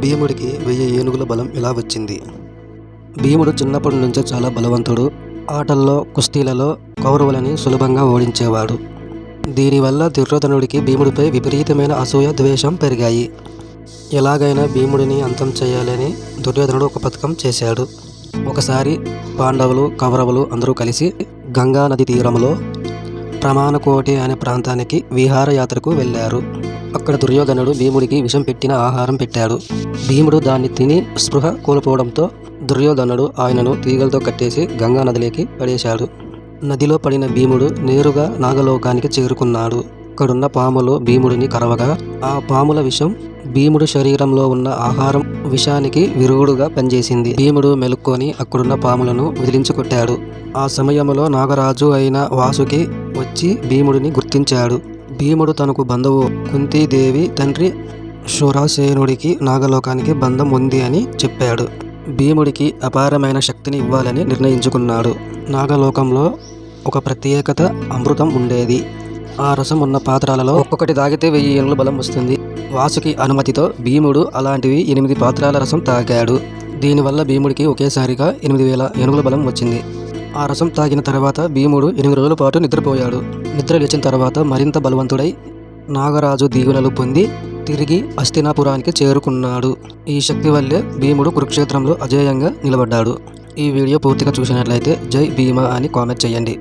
భీముడికి వెయ్యి ఏనుగుల బలం ఎలా వచ్చింది? భీముడు చిన్నప్పటి నుంచే చాలా బలవంతుడు. ఆటల్లో కుస్తీలలో కౌరవులని సులభంగా ఓడించేవాడు. దీనివల్ల దుర్యోధనుడికి భీముడిపై విపరీతమైన అసూయ ద్వేషం పెరిగాయి. ఎలాగైనా భీముడిని అంతం చేయాలని దుర్యోధనుడు ఒక పథకం చేశాడు. ఒకసారి పాండవులు కౌరవులు అందరూ కలిసి గంగా నది తీరంలో ప్రమాణకోటి అనే ప్రాంతానికి విహారయాత్రకు వెళ్ళారు. అక్కడ దుర్యోధనుడు భీముడికి విషం పెట్టిన ఆహారం పెట్టాడు. భీముడు దాన్ని తిని స్పృహ కోల్పోవడంతో దుర్యోధనుడు ఆయనను తీగలతో కట్టేసి గంగా నదిలోకి పడేశాడు. నదిలో పడిన భీముడు నేరుగా నాగలోకానికి చేరుకున్నాడు. అక్కడున్న పాములు భీముడిని కరవగా ఆ పాముల విషం భీముడు శరీరంలో ఉన్న ఆహారం విషానికి విరుగుడుగా పనిచేసింది. భీముడు మెలుక్కొని అక్కడున్న పాములను విదిలించుకొట్టాడు. ఆ సమయంలో నాగరాజు అయిన వాసుకి వచ్చి భీముడిని గుర్తించాడు. భీముడు తనకు బంధువు కుంతీదేవి తండ్రి శురాసేనుడికి నాగలోకానికి బంధం ఉంది అని చెప్పాడు. భీముడికి అపారమైన శక్తిని ఇవ్వాలని నిర్ణయించుకున్నాడు. నాగలోకంలో ఒక ప్రత్యేకత అమృతం ఉండేది. ఆ రసం ఉన్న పాత్రలలో ఒక్కొక్కటి తాగితే వెయ్యి ఏనుగుల బలం వస్తుంది. వాసుకి అనుమతితో భీముడు అలాంటివి ఎనిమిది పాత్రల రసం తాగాడు. దీనివల్ల భీముడికి ఒకేసారిగా ఎనిమిది వేల ఏనుగుల బలం వచ్చింది. ఆ రసం తాగిన తర్వాత భీముడు ఎనిమిది రోజుల పాటు నిద్రపోయాడు. నిద్ర లేచిన తర్వాత మరింత బలవంతుడై నాగరాజు దీవెనలు పొంది తిరిగి అస్తినాపురానికి చేరుకున్నాడు. ఈ శక్తి వల్లే భీముడు కురుక్షేత్రంలో అజేయంగా నిలబడ్డాడు. ఈ వీడియో పూర్తిగా చూసినట్లయితే జై భీమా అని కామెంట్ చేయండి.